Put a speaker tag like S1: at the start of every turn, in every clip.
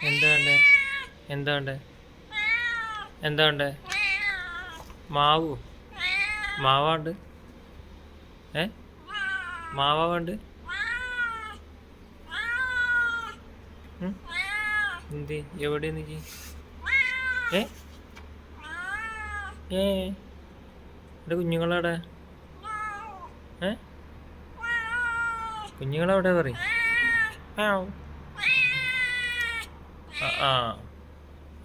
S1: എന്താ വേണ്ടേ എന്താ വേണ്ടേ എന്താ വേണ്ടേ മാവു. മാവാണ്ട്. ഏ? മാവാ വേണ്ട ഉം? എന്ത്? എവിടെ നീ ഏ? എന്റെ കുഞ്ഞുങ്ങളവിടെ ഏ? കുഞ്ഞുങ്ങളവിടെ പറയും? ആ ആ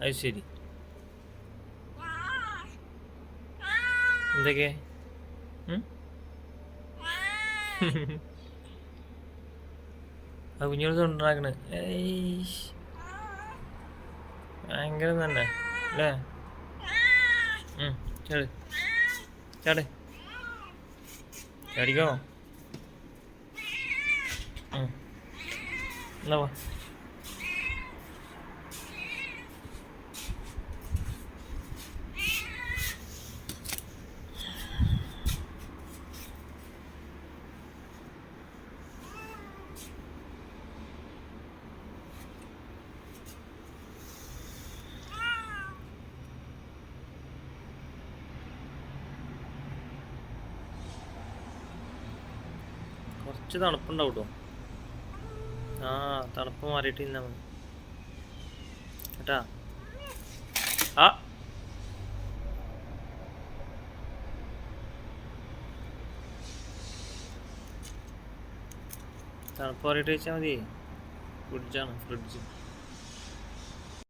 S1: അത് ശരി. എന്തൊക്കെ? ആ കുഞ്ഞുങ്ങൾ ഉണ്ടാക്കണ് ഭയങ്കര തന്നെ അല്ലേ? ചാട്. ചാട്. ചാടിക്കോ. എന്നാ കുറച്ച് തണുപ്പുണ്ടാവും കേട്ടോ ആ തണുപ്പ് മാറിയിട്ട് ഇന്നാ മതി. കേട്ടാ? ആ. തണുപ്പ് മാറിയിട്ട് വെച്ചാൽ മതി ഫ്രിഡ്ജാണ് ഫ്രിഡ്ജ്.